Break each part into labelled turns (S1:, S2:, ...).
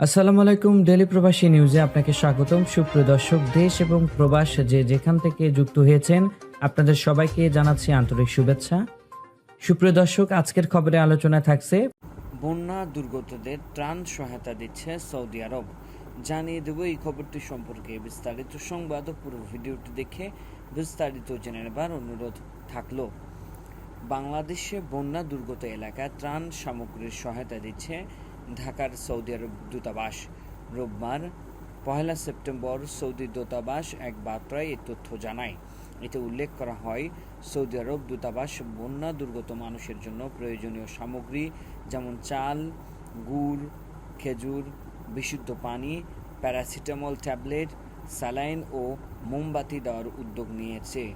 S1: আসসালামু আলাইকুম ডেলি প্রবাসী নিউজে আপনাকে স্বাগতম। সুপ্রিয় দর্শক, দেশ এবং প্রবাস যে যেখান থেকে যুক্ত হয়েছেন, আপনাদের সবাইকে জানাচ্ছি আন্তরিক শুভেচ্ছা। সুপ্রিয় দর্শক, আজকের খবরে আলোচনা থাকছে বন্যা দুর্গতদের ত্রাণ সহায়তা দিচ্ছে সৌদি আরব। জানিয়ে দেব এই খবরটি সম্পর্কে বিস্তারিত সংবাদ ও পুরো ভিডিওটি দেখে বিস্তারিত জেনে নেবার অনুরোধ থাকল। বাংলাদেশে বন্যা দুর্গত এলাকায় ত্রাণ সামগ্রীর সহায়তা দিচ্ছে ঢাকার সৌদি আরব দূতাবাস। রোববার পহেলা সেপ্টেম্বর সৌদি দূতাবাস এক বার্তায় এই তথ্য জানায়। এতে উল্লেখ করা হয়, সৌদি আরব দূতাবাস বন্যা দুর্গত মানুষের জন্য প্রয়োজনীয় সামগ্রী যেমন চাল, গুড়, খেজুর, বিশুদ্ধ পানি, প্যারাসিটামল ট্যাবলেট, স্যালাইন ও মোমবাতি দেওয়ার উদ্যোগ নিয়েছে।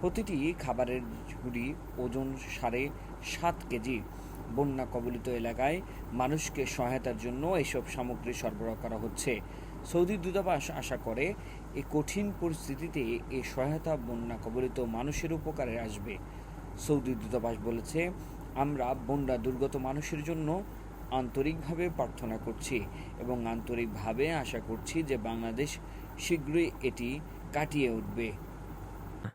S1: প্রতিটি খাবারের ঝুড়ি ওজন সাড়ে সাত কেজি। বন্যা কবলিত এলাকায় মানুষকে সহায়তার জন্য এসব সামগ্রী সরবরাহ করা হচ্ছে। সৌদি দূতাবাস আশা করে, এই কঠিন পরিস্থিতিতে এই সহায়তা বন্যা কবলিত মানুষের উপকারে আসবে। সৌদি দূতাবাস বলেছে, আমরা বন্যা দুর্গত মানুষের জন্য আন্তরিকভাবে প্রার্থনা করছি এবং আন্তরিকভাবে আশা করছি যে বাংলাদেশ শীঘ্রই এটি কাটিয়ে উঠবে।